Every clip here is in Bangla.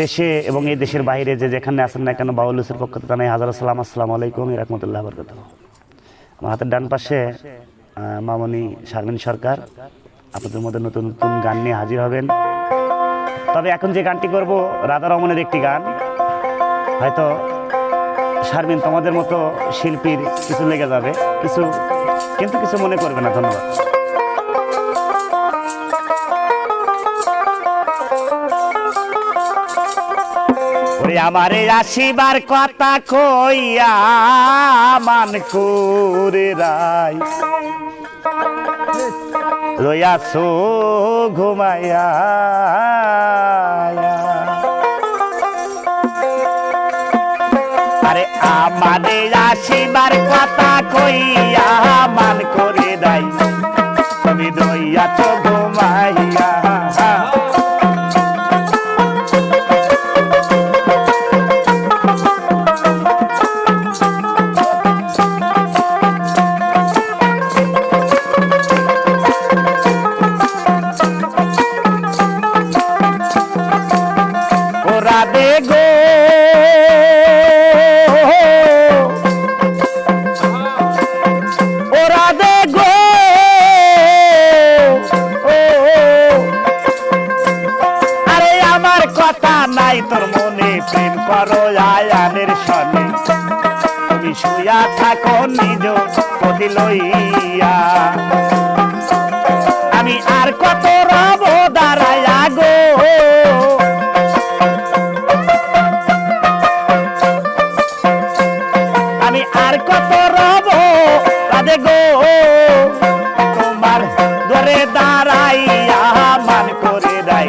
দেশে এবং এই দেশের বাইরে যে যেখানে আছেন না কেন, বাউল হুসের পক্ষ থেকে জানাই হাজার সালাম আসসালামু আলাইকুম রহমতুল্লাহ বরকত আমার হাতের ডান পাশে মামনি শারমিন সরকার। আপনাদের মধ্যে নতুন নতুন গান নিয়ে হাজির হবেন। তবে এখন যে গানটি করব, রাধা রমনের একটি গান। হয়তো শারমিন, তোমাদের মতো শিল্পীর কিছু লেগে যাবে। কিছু, কিন্তু কিছু মনে করবে না, ধন্যবাদ। আমারে আসিবার কথা কইয়া মান করে রাই রয়াছো ঘুমাইয়া। আরে আমারে আসিবার কথা কইয়া মান করে রাই তুমি দইয়া তো ঘুমাইয়া। নাই তোর মনে প্রেম করো আয়ানের সনে। তুমি শুয়া থাকো নিজ কদি লইয়া। আমি আর কত রব দাঁড়াইয়া গো। আমি আর কত রব রাধে গো। তোমার ধরে দাঁড়াইয়া মান করে দাই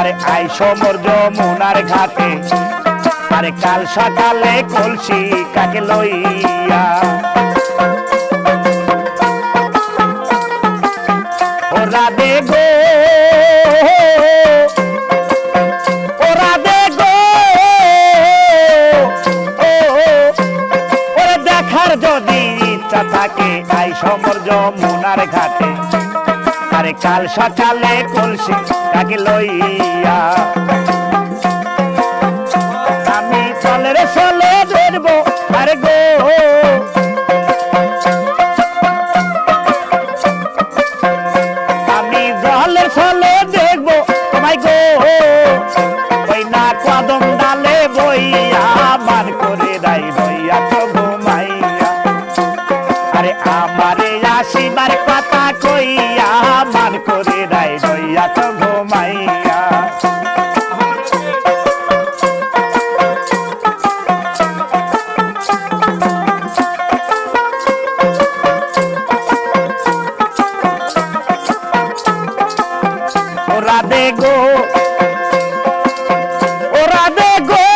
আরে আই সমর যমুনার ঘাটে। আরে কাল সকালে কলসি কাকে লইয়া? দেখার যদি ইচ্ছা থাকে ঘাটে। কাল সকালে কলসি কাকে লইয়া? আমি চলে ধরবো, আরে গো। আমি জলের দেখব, তোমায় গো। ওই না কদম ডালে বইয়া মান করে তো ঘুমাইয়া গো ওরা দে গো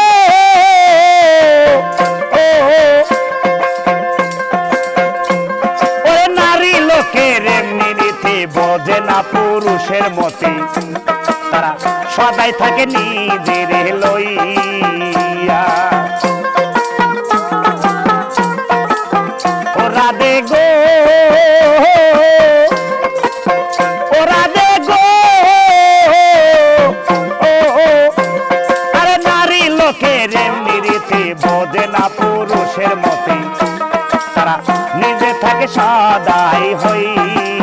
ওরে নারী লোকের এমনি রীতি বোঝে না পুরুষের মতে। তারা সদাই থাকে নিজের লইয়া। ওরা ওরা নারী লোকের না পুরুষের মতে। তারা নিজে থাকে সদাই হইয়া।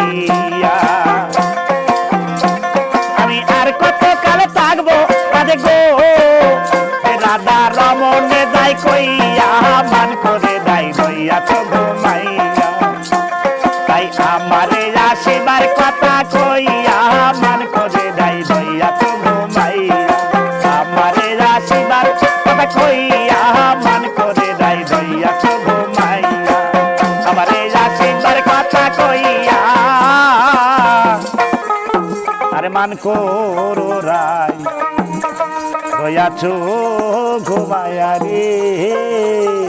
কথা কইয়া মান করে দাই দইয়া তো ঘুমাইয়া আমারে আসিবার কথা কইয়া মান করে দাই দইয়া তো ঘুমাইয়া কথা কইয়া। আরে মান করো রাই রয়াছো ঘুমায়া রে।